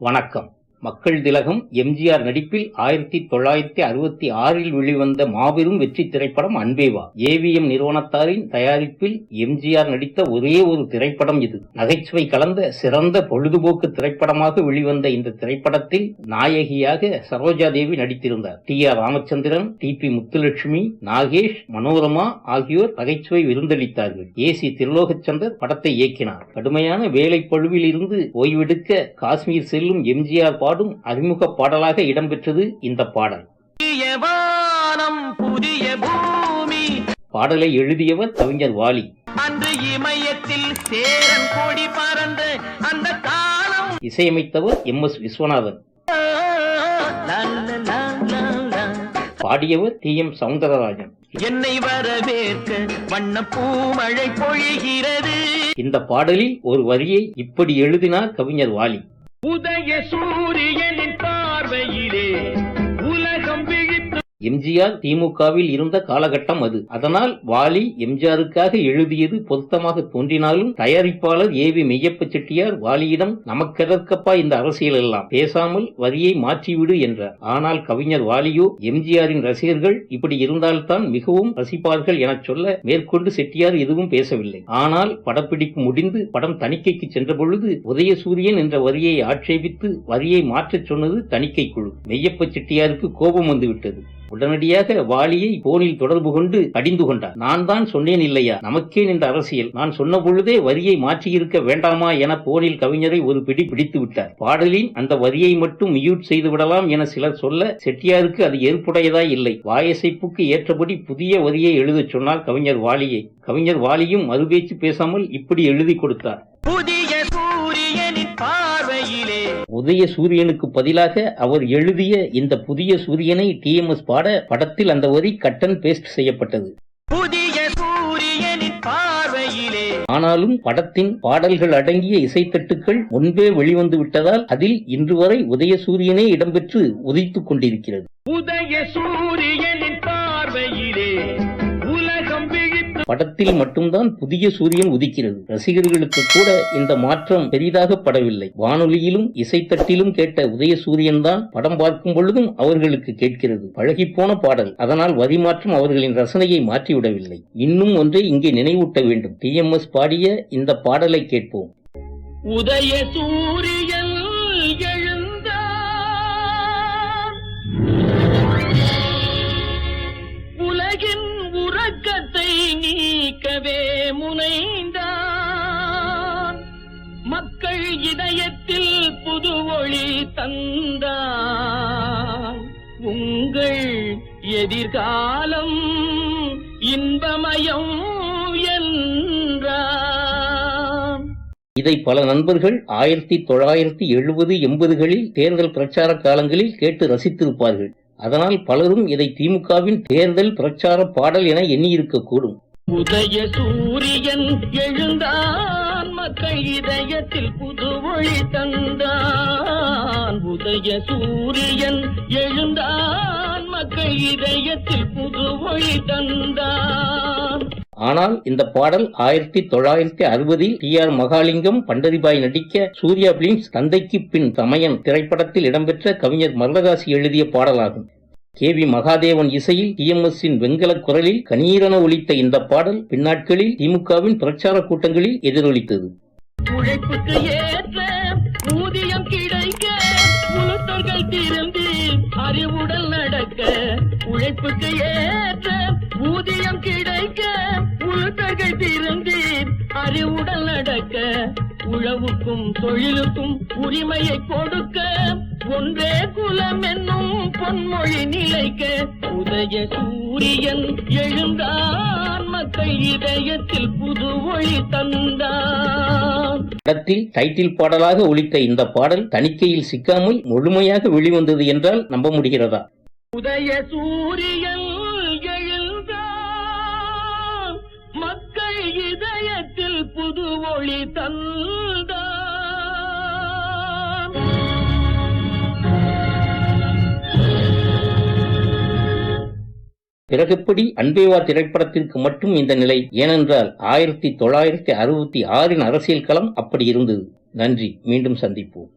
வணக்கம். மக்கள் திலகம் எம்ஜிஆர் நடிப்பில் ஆயிரத்தி தொள்ளாயிரத்தி அறுபத்தி ஆறில் வெளிவந்த மாபெரும் வெற்றி திரைப்படம் அன்பேவா. ஏவிஎம் நிறுவனத்தாரின் தயாரிப்பில் எம்ஜிஆர் நடித்த ஒரே ஒரு திரைப்படம் இது. நகைச்சுவை கலந்த சிறந்த பொழுதுபோக்கு திரைப்படமாக வெளிவந்த இந்த திரைப்படத்தில் நாயகியாக சரோஜா தேவி நடித்திருந்தார். T R Ramachandran T P Muthulakshmi Nagesh Manorama ஆகியோர் நகைச்சுவை விருந்தளித்தார்கள். ஏ சி திருலோகச்சந்தர் படத்தை இயக்கினார். கடுமையான வேலை பழுவில் இருந்து ஓய்வெடுக்க காஷ்மீர் செல்லும் எம்ஜிஆர் பாடும் அறிமுக பாடலாக இடம்பெற்றது இந்த பாடல். புதிய பூமி. பாடலை எழுதியவர் கவிஞர் வாலி. அன்று இமயத்தில் சேரன் கொடி பறந்த அந்த காலம். இசையமைத்தவர் எம். எஸ். விஸ்வநாதன். பாடியவர் டி. எம். சவுந்தரராஜன். என்னை வரவேற்க வண்ண பூமழை பொழிகிறது. இந்த பாடலில் ஒரு வரியை இப்படி எழுதினார் கவிஞர் வாலி. உதய சூரியனின் பார்வையிலே எம்ஜிஆர் திமுகவில் இருந்த காலகட்டம் அது. அதனால் வாலி எம்ஜிஆருக்காக எழுதியது பொருத்தமாக தோன்றினாலும் தயாரிப்பாளர் ஏ வி மெய்யப்ப செட்டியார் வாலியிடம் நமக்கெதற்கப்பா இந்த அரசியல் எல்லாம்? பேசாமல் வரியை மாற்றிவிடு என்றார். ஆனால் கவிஞர் வாலியோ எம்ஜிஆரின் ரசிகர்கள் இப்படி இருந்தால்தான் மிகவும் ரசிப்பார்கள் எனச் சொல்ல மேற்கொண்டு செட்டியார் எதுவும் பேசவில்லை. ஆனால் படப்பிடிப்பு முடிந்து படம் தணிக்கைக்கு சென்ற பொழுது உதயசூரியன் என்ற வரியை ஆட்சேபித்து வரியை மாற்றச் சொன்னது தணிக்கை குழு. மெய்யப்ப செட்டியாருக்கு கோபம் வந்துவிட்டது. உடனடியாக வாலியை போனில் தொடர்பு கொண்டு அடிந்து கொண்டார். நான் தான் சொன்னேன் இல்லையா? நமக்கே இந்த அரசியல். நான் சொன்ன பொழுதே வரியை மாற்றியிருக்க வேண்டாமா என போனில் கவிஞரை ஒரு பிடி பிடித்து விட்டார். பாடலின் அந்த வரியை மட்டும் மியூட் செய்து விடலாம் என சிலர் சொல்ல செட்டியாருக்கு அது ஏற்புடையதாய் இல்லை. வாயசைப்புக்கு ஏற்றபடி புதிய வரியை எழுதச் சொன்னார் கவிஞர் வாலியை. கவிஞர் வாலியும் மறுபேச்சு பேசாமல் இப்படி எழுதி கொடுத்தார். புதிய உதய சூரியனுக்கு பதிலாக அவர் எழுதிய இந்த புதிய சூரியனை டிஎம்எஸ் பாட படத்தில் அந்த வரி கட் அண்ட் பேஸ்ட் செய்யப்பட்டது. புதிய சூரியனின் பார்வையிலே. ஆனாலும் படத்தின் பாடல்கள் அடங்கிய இசைத்தட்டுக்கள் முன்பே வெளிவந்து விட்டதால் அதில் இன்று வரை உதய சூரியனே இடம்பெற்று உதித்துக் கொண்டிருக்கிறது. உதய சூரியனின் படத்தில் மட்டும்தான் புதிய சூரியன் உதிக்கிறது. ரசிகர்களுக்கு கூட இந்த மாற்றம் பெரிதாக படவில்லை. வானொலியிலும் இசைத்தட்டிலும் கேட்ட உதய சூரியன் தான் படம் பார்க்கும் பொழுதும் அவர்களுக்கு கேட்கிறது. பழகிப்போன பாடல். அதனால் வரி மாற்றம் அவர்களின் ரசனையை மாற்றிவிடவில்லை. இன்னும் ஒன்றை இங்கே நினைவூட்ட வேண்டும். டிஎம்எஸ் பாடிய இந்த பாடலை கேட்போம். உதய சூரியன் மக்கள் இதயத்தில் புது ஒளி தந்தான் உங்கள் எதிர்காலம் இன்பமயம் என்றான் இதை பல நண்பர்கள் ஆயிரத்தி தொள்ளாயிரத்தி எழுபது எண்பதுகளில் தேர்தல் பிரச்சார காலங்களில் கேட்டு ரசித்திருப்பார்கள். அதனால் பலரும் இதை திமுகவின் தேர்தல் பிரச்சார பாடல் என எண்ணியிருக்கக்கூடும். உதய சூரியன் எழுந்தான் மக்கள் இதயத்தில் புது ஒளி தந்தான். உதய சூரியன் எழுந்தான். மக்கள் இதயத்தில் புது ஒளி தந்தான். ஆனால் இந்த பாடல் ஆயிரத்தி தொள்ளாயிரத்தி அறுபதில் டி ஆர் மகாலிங்கம் பண்டரிபாய் நடிக்க சூர்யா பிலிம்ஸ் தந்தைக்கு பின் தமையன் திரைப்படத்தில் இடம்பெற்ற கவிஞர் மருதகாசி எழுதிய பாடலாகும். கே வி மகாதேவன் இசையில் டிஎம்எஸ்ஸின் வெங்கல குரலில் கணீரென ஒலித்த இந்த பாடல் பின்னாட்களில் திமுகவின் பிரச்சார கூட்டங்களில் எதிரொலித்தது. அறிவுடல் நடக்க. உழைப்புக்கு ஏற்ற ஊதியம் கிடைக்க உளுத்தர்கள் திரும்பி அறிவுடல் நடக்க உழவுக்கும் தொழிலுக்கும் உரிமையை கொடுக்க ஒன்றே குலம் என்னும் பொன்மொழி நிலைக்க. உதய சூரியன் எழுந்தான் மக்கள் இதயத்தில் புது ஒளி தந்தான். படத்தில் டைட்டில் பாடலாக ஒலித்த இந்த பாடல் தணிக்கையில் சிக்காமல் முழுமையாக வெளிவந்தது என்றால் நம்ப முடிகிறதா? உதய சூரியன் எழுந்தான் மக்கள் இதயத்தில் புது ஒளி தந்த. பிறகுப்படி அன்பேவா திரைப்படத்திற்கு மட்டும் இந்த நிலை? ஏனென்றால் ஆயிரத்தி தொள்ளாயிரத்தி அறுபத்தி ஆறின் அரசியல் களம் அப்படி இருந்தது. நன்றி மீண்டும் சந்திப்போம்.